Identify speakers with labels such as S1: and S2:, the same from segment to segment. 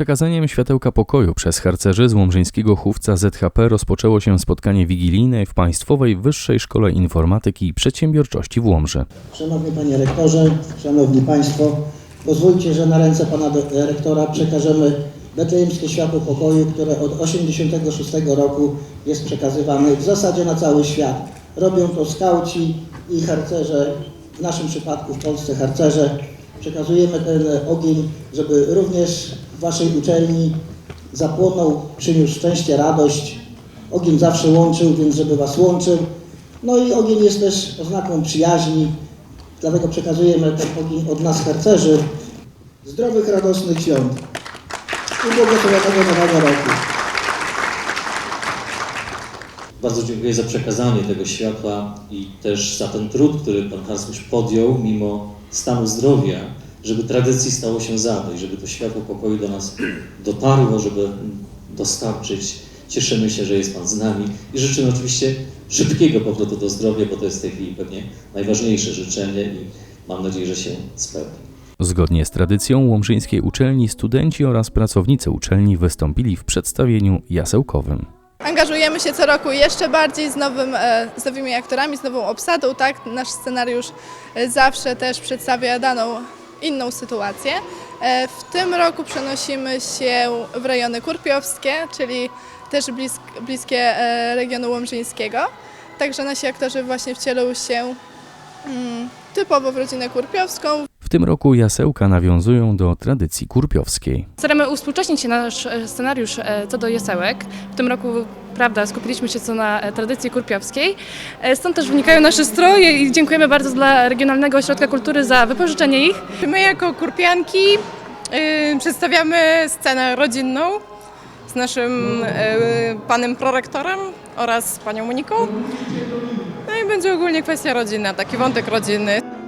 S1: przekazaniem światełka pokoju przez harcerzy z łomżyńskiego chówca ZHP rozpoczęło się spotkanie wigilijne w Państwowej Wyższej Szkole Informatyki i Przedsiębiorczości w Łomży.
S2: Szanowny Panie Rektorze, Szanowni Państwo, pozwólcie, że na ręce Pana Rektora przekażemy betlejemskie światło pokoju, które od 1986 roku jest przekazywane w zasadzie na cały świat. Robią to skauci i harcerze, w naszym przypadku w Polsce harcerze. Przekazujemy ten ogień, żeby również w Waszej uczelni zapłonął, przyniósł szczęście, radość. Ogień zawsze łączył, więc żeby Was łączył. No i ogień jest też oznaką przyjaźni, dlatego przekazujemy ten ogień od nas harcerzy. Zdrowych, radosnych świąt i błogosławionego nowego roku.
S3: Bardzo dziękuję za przekazanie tego światła i też za ten trud, który pan kanclerz podjął mimo stanu zdrowia, żeby tradycji stało się zadość, żeby to światło pokoju do nas dotarło, żeby dostarczyć. Cieszymy się, że jest Pan z nami i życzymy oczywiście szybkiego powrotu do zdrowia, bo to jest w tej chwili pewnie najważniejsze życzenie i mam nadzieję, że się spełni.
S1: Zgodnie z tradycją łomżyńskiej uczelni studenci oraz pracownicy uczelni wystąpili w przedstawieniu jasełkowym.
S4: Angażujemy się co roku jeszcze bardziej z, nowym, e, z nowymi aktorami, z nową obsadą. Tak? Nasz scenariusz e, zawsze też przedstawia daną inną sytuację. E, W tym roku przenosimy się w rejony kurpiowskie, czyli też blisk, bliskie e, regionu łomżyńskiego. Także nasi aktorzy właśnie wcielą się mm, typowo w rodzinę kurpiowską,
S1: W tym roku jasełka nawiązują do tradycji kurpiowskiej.
S5: Staramy uwspółcześnić nasz e, scenariusz co do jasełek. W tym roku, prawda, skupiliśmy się co na e, tradycji kurpiowskiej. E, Stąd też wynikają nasze stroje i dziękujemy bardzo dla Regionalnego Ośrodka Kultury za wypożyczenie ich.
S6: My jako kurpianki y, przedstawiamy scenę rodzinną z naszym y, panem prorektorem oraz panią Moniką. No i będzie ogólnie kwestia rodzinna, taki wątek rodzinny.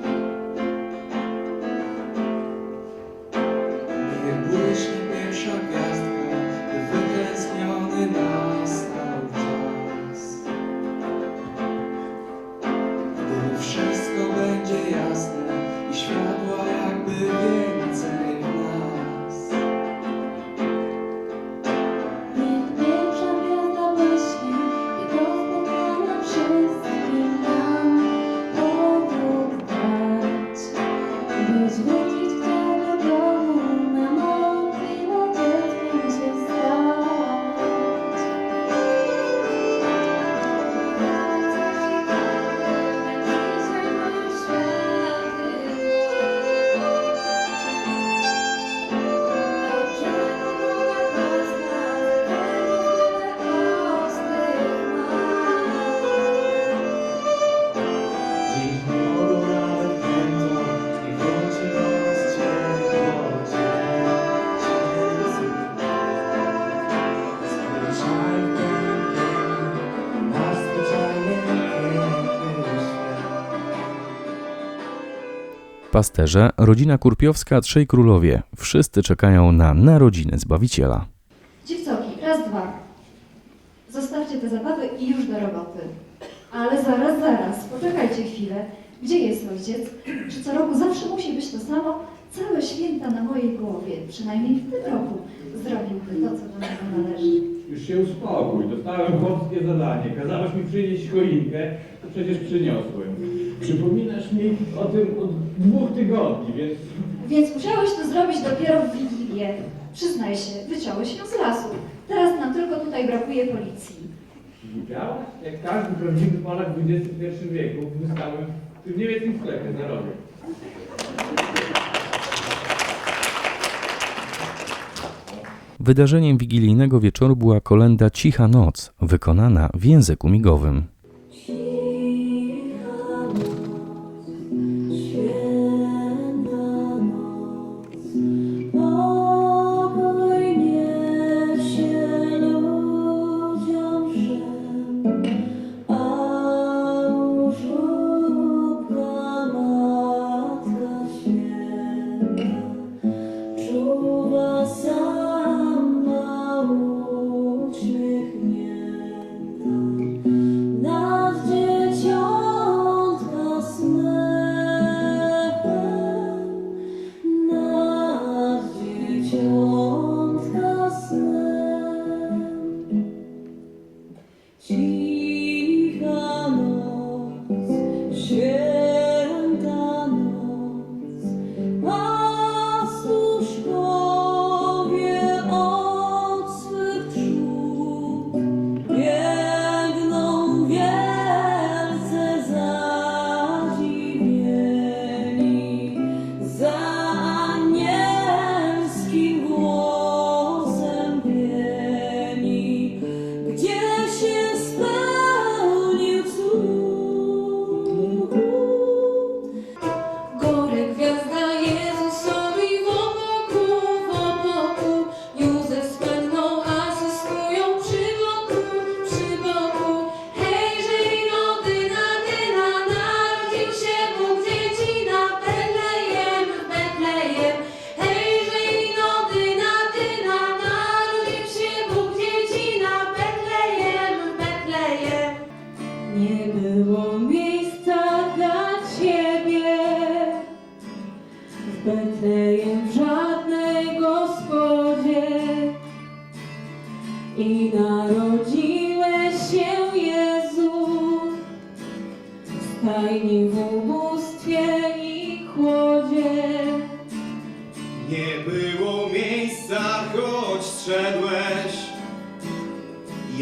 S1: Pasterze, rodzina kurpiowska Trzej Królowie. Wszyscy czekają na narodziny Zbawiciela.
S7: Dziewcoki, raz, dwa. Zostawcie te zabawy i już do roboty. Ale zaraz, zaraz, poczekajcie chwilę. Gdzie jest ojciec? Czy co roku zawsze musi być to samo? Całe święta na mojej głowie, przynajmniej w tym roku, zrobiłby to, co do niego należy.
S8: Już się uspokój, dostałem chłopskie zadanie. Kazałaś mi przynieść choinkę, to przecież przyniosłem. Przypominasz mi o tym od dwóch tygodni, więc
S7: Więc musiałeś to zrobić dopiero w Wigilię. Przyznaj się, wyciąłeś ją z lasu. Teraz nam tylko tutaj brakuje policji.
S8: widziałaś? Jak każdy prawdziwy Polak w XXI wieku wystałem w tym niemieckim sklepie za rogiem.
S1: Wydarzeniem wigilijnego wieczoru była kolenda Cicha Noc, wykonana w języku migowym.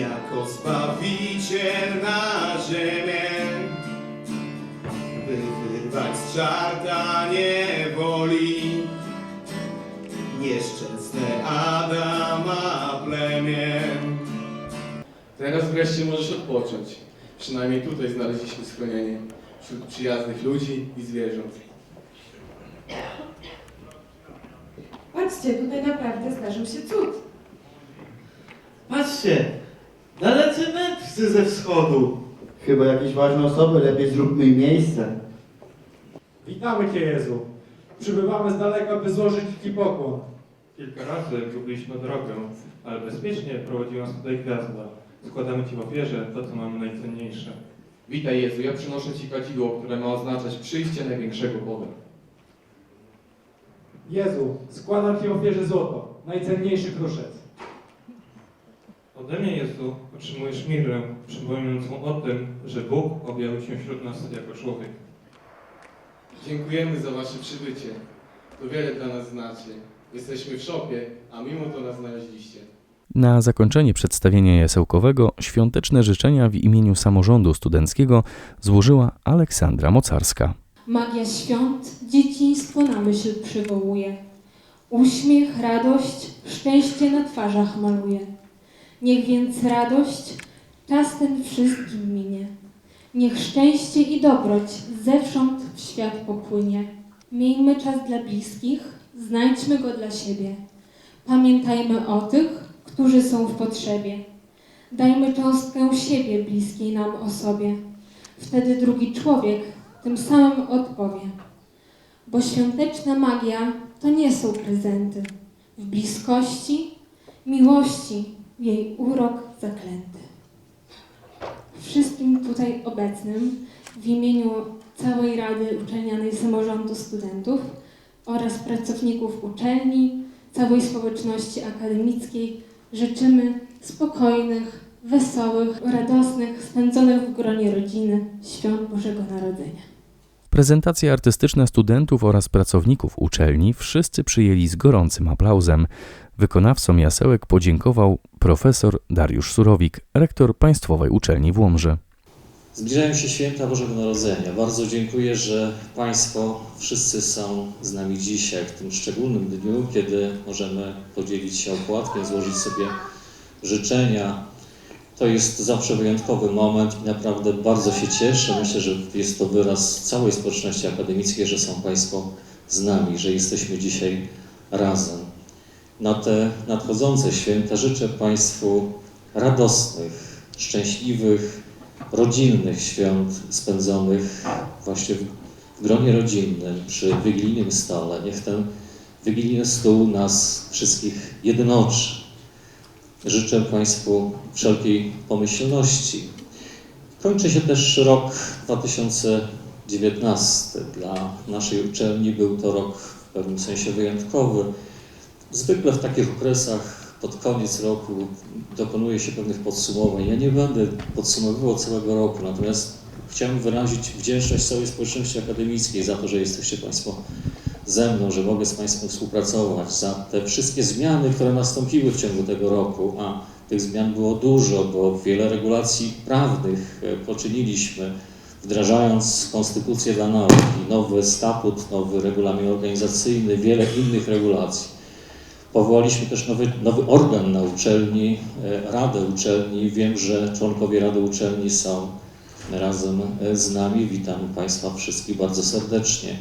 S9: Jako Zbawiciel na ziemię, by wyrwać z czarta niewoli nieszczęsne Adama plemię.
S10: Teraz wreszcie możesz odpocząć. Przynajmniej tutaj znaleźliśmy schronienie wśród przyjaznych ludzi i zwierząt.
S11: Patrzcie, tutaj naprawdę zdarzył się cud.
S12: Patrzcie, dalecy mędrcy ze wschodu.
S2: Chyba jakieś ważne osoby, lepiej zróbmy im miejsce.
S8: Witamy Cię Jezu. Przybywamy z daleka, by złożyć Ci pokłon.
S13: Kilka razy gubiliśmy drogę, ale bezpiecznie prowadziła nas tutaj gwiazda. Składamy Ci w ofierze to, co mamy najcenniejsze.
S10: Witaj Jezu, ja przynoszę Ci kadzidło, które ma oznaczać przyjście największego Boga.
S8: Jezu, składam Ci w ofierze złoto, najcenniejszy kruszec.
S13: Ode mnie, Jezu, otrzymujesz mirę, przypominającą o tym, że Bóg objawił się wśród nas jako człowiek.
S10: Dziękujemy za Wasze przybycie. To wiele dla nas znaczy. Jesteśmy w szopie, a mimo to nas znaleźliście.
S1: Na zakończenie przedstawienia jasełkowego świąteczne życzenia w imieniu samorządu studenckiego złożyła Aleksandra Mocarska.
S11: Magia świąt dzieciństwo na myśl przywołuje. Uśmiech, radość, szczęście na twarzach maluje. Niech więc radość czas ten wszystkim minie. Niech szczęście i dobroć zewsząd w świat popłynie. Miejmy czas dla bliskich, znajdźmy go dla siebie. Pamiętajmy o tych, którzy są w potrzebie. Dajmy cząstkę siebie bliskiej nam osobie. Wtedy drugi człowiek tym samym odpowie. Bo świąteczna magia to nie są prezenty. W bliskości, miłości jej urok zaklęty. Wszystkim tutaj obecnym w imieniu całej Rady Uczelnianej Samorządu Studentów oraz pracowników uczelni, całej społeczności akademickiej życzymy spokojnych, wesołych, radosnych, spędzonych w gronie rodziny świąt Bożego Narodzenia.
S1: Prezentacje artystyczne studentów oraz pracowników uczelni wszyscy przyjęli z gorącym aplauzem. Wykonawcom jasełek podziękował profesor Dariusz Surowik, rektor Państwowej Uczelni w Łomży.
S3: Zbliżają się święta Bożego Narodzenia. Bardzo dziękuję, że Państwo wszyscy są z nami dzisiaj, w tym szczególnym dniu, kiedy możemy podzielić się opłatkiem, złożyć sobie życzenia. To jest zawsze wyjątkowy moment i naprawdę bardzo się cieszę. Myślę, że jest to wyraz całej społeczności akademickiej, że są Państwo z nami, że jesteśmy dzisiaj razem. Na te nadchodzące święta życzę Państwu radosnych, szczęśliwych, rodzinnych świąt spędzonych właśnie w, gronie rodzinnym, przy wigilijnym stole. Niech ten wigilijny stół nas wszystkich jednoczy. Życzę Państwu wszelkiej pomyślności. Kończy się też rok 2019. Dla naszej uczelni był to rok w pewnym sensie wyjątkowy. Zwykle w takich okresach pod koniec roku dokonuje się pewnych podsumowań. Ja nie będę podsumowywał całego roku, natomiast chciałem wyrazić wdzięczność całej społeczności akademickiej za to, że jesteście Państwo ze mną, że mogę z Państwem współpracować, za te wszystkie zmiany, które nastąpiły w ciągu tego roku, a tych zmian było dużo, bo wiele regulacji prawnych e, poczyniliśmy, wdrażając Konstytucję dla Nauki, nowy statut, nowy regulamin organizacyjny, wiele innych regulacji. Powołaliśmy też nowy, nowy organ na uczelni, e, Radę Uczelni. Wiem, że członkowie Rady Uczelni są razem e, z nami. Witam Państwa wszystkich bardzo serdecznie.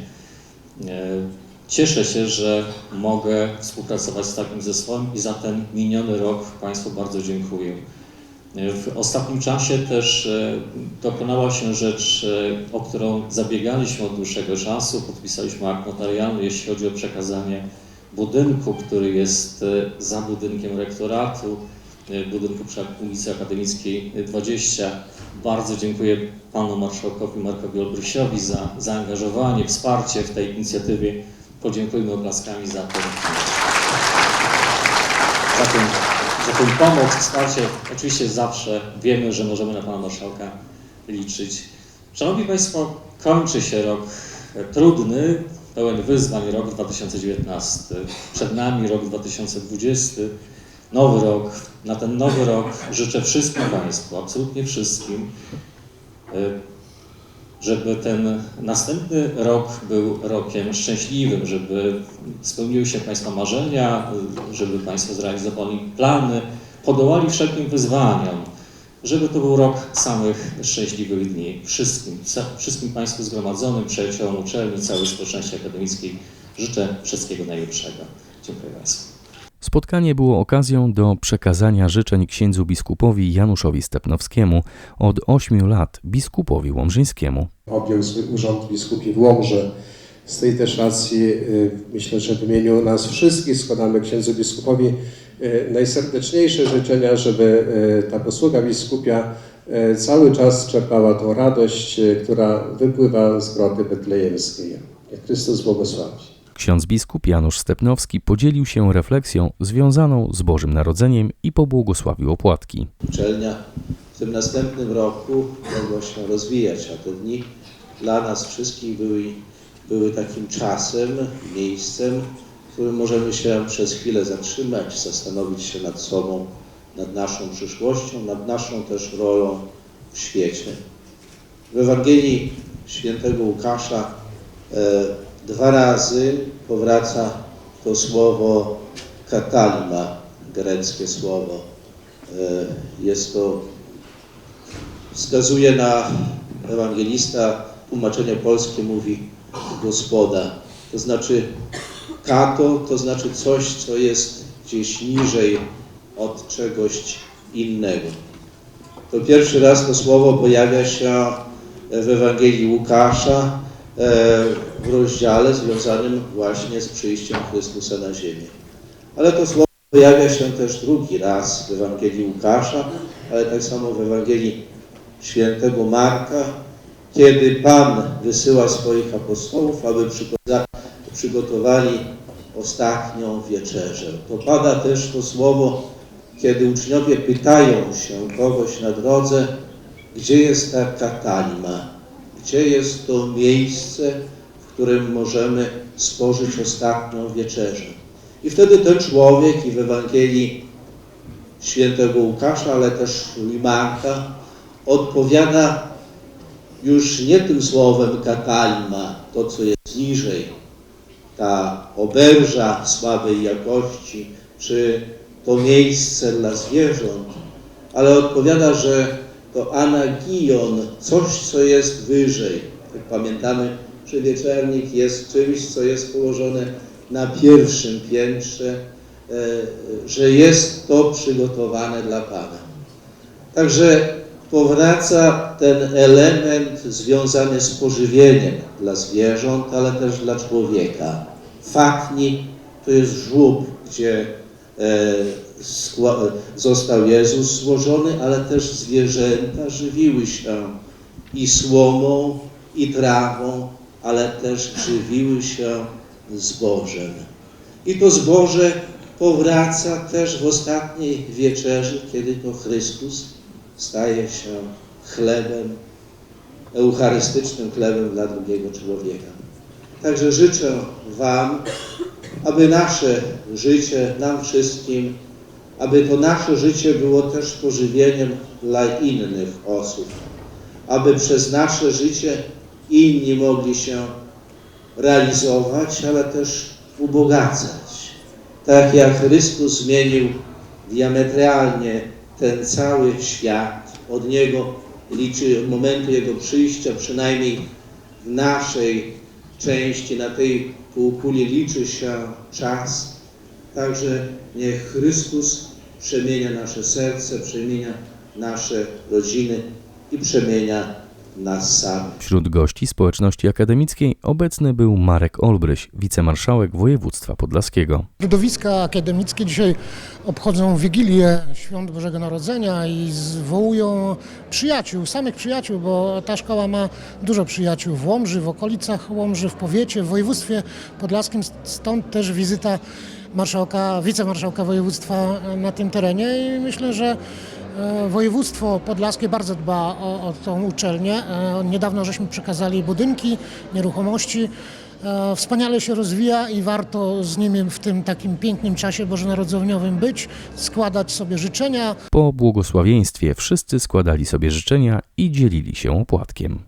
S3: Cieszę się, że mogę współpracować z takim zespołem i za ten miniony rok Państwu bardzo dziękuję. W ostatnim czasie też e, dokonała się rzecz, e, o którą zabiegaliśmy od dłuższego czasu. Podpisaliśmy akt notarialny, jeśli chodzi o przekazanie budynku, który jest e, za budynkiem rektoratu, budynku przy ulicy Akademickiej 20. Bardzo dziękuję panu marszałkowi Markowi Olbrysiowi za zaangażowanie, wsparcie w tej inicjatywie. Podziękujmy oklaskami za tę, za za tę pomoc, wsparcie. Oczywiście zawsze wiemy, że możemy na Pana Marszałka liczyć. Szanowni Państwo, kończy się rok trudny, pełen wyzwań, rok 2019. Przed nami rok 2020, nowy rok. Na ten nowy rok życzę wszystkim Państwu, absolutnie wszystkim, y, żeby ten następny rok był rokiem szczęśliwym, żeby spełniły się Państwa marzenia, żeby Państwo zrealizowali plany, podołali wszelkim wyzwaniom, żeby to był rok samych szczęśliwych dni. Wszystkim, wszystkim Państwu zgromadzonym, przyjaciołom uczelni, całej społeczności akademickiej życzę wszystkiego najlepszego. Dziękuję Państwu.
S1: Spotkanie było okazją do przekazania życzeń księdzu biskupowi Januszowi Stepnowskiemu od 8 lat biskupowi łomżyńskiemu.
S14: objął swój urząd biskupi w Łomży. Z tej też racji y, myślę, że w imieniu nas wszystkich składamy księdzu biskupowi y, najserdeczniejsze życzenia, żeby y, ta posługa biskupia cały czas czerpała tą radość, która wypływa z groty betlejemskiej. Chrystus błogosławi.
S1: Ksiądz biskup Janusz Stepnowski podzielił się refleksją związaną z Bożym Narodzeniem i pobłogosławił opłatki.
S15: uczelnia w tym następnym roku mogła się rozwijać, a te dni dla nas wszystkich były, były takim czasem, miejscem, w którym możemy się przez chwilę zatrzymać, zastanowić się nad sobą, nad naszą przyszłością, nad naszą też rolą w świecie. W Ewangelii świętego Łukasza e, dwa razy powraca to słowo katalima, greckie słowo. E, Jest to, wskazuje na ewangelista, tłumaczenie polskie mówi gospoda. To znaczy kato, to znaczy coś, co jest gdzieś niżej od czegoś innego. To pierwszy raz to słowo pojawia się w Ewangelii Łukasza w rozdziale związanym właśnie z przyjściem Chrystusa na ziemię. Ale to słowo pojawia się też drugi raz w Ewangelii Łukasza, ale tak samo w Ewangelii świętego Marka, kiedy Pan wysyła swoich apostołów, aby przygotowali ostatnią wieczerzę. To pada też to słowo, kiedy uczniowie pytają się kogoś na drodze, gdzie jest ta katalima, gdzie jest to miejsce, w którym możemy spożyć ostatnią wieczerzę. I wtedy ten człowiek i w Ewangelii świętego Łukasza, ale też i Marka odpowiada już nie tym słowem katalima, to co jest niżej, ta oberża słabej jakości, czy to miejsce dla zwierząt, ale odpowiada, że to anagion, coś co jest wyżej. Jak pamiętamy, że wieczernik jest czymś, co jest położone na pierwszym piętrze, e, że jest to przygotowane dla Pana. Także powraca ten element związany z pożywieniem dla zwierząt, ale też dla człowieka. Fatni to jest żłób, gdzie został Jezus złożony, ale też zwierzęta żywiły się i słomą, i trawą, ale też żywiły się zbożem. I to zboże powraca też w ostatniej wieczerzy, kiedy to Chrystus staje się chlebem, eucharystycznym chlebem dla drugiego człowieka. Także życzę Wam, aby nasze życie, nam wszystkim, aby to nasze życie było też pożywieniem dla innych osób, aby przez nasze życie inni mogli się realizować, ale też ubogacać. Tak jak Chrystus zmienił diametralnie ten cały świat, od Niego liczy, od momentu Jego przyjścia, przynajmniej w naszej części, na tej półkuli liczy się czas. Także niech Chrystus przemienia nasze serce, przemienia nasze rodziny i przemienia nas samych.
S1: Wśród gości społeczności akademickiej obecny był Marek Olbryś, wicemarszałek województwa podlaskiego.
S16: Środowiska akademickie dzisiaj obchodzą Wigilię Świąt Bożego Narodzenia i zwołują przyjaciół, samych przyjaciół, bo ta szkoła ma dużo przyjaciół w Łomży, w okolicach Łomży, w powiecie, w województwie podlaskim, stąd też wizyta marszałka, wicemarszałka województwa na tym terenie i myślę, że województwo podlaskie bardzo dba o, o tą uczelnię. E, Niedawno żeśmy przekazali budynki, nieruchomości. E, Wspaniale się rozwija i warto z nimi w tym takim pięknym czasie bożonarodzeniowym być, składać sobie życzenia.
S8: Po błogosławieństwie wszyscy składali sobie życzenia i dzielili się opłatkiem.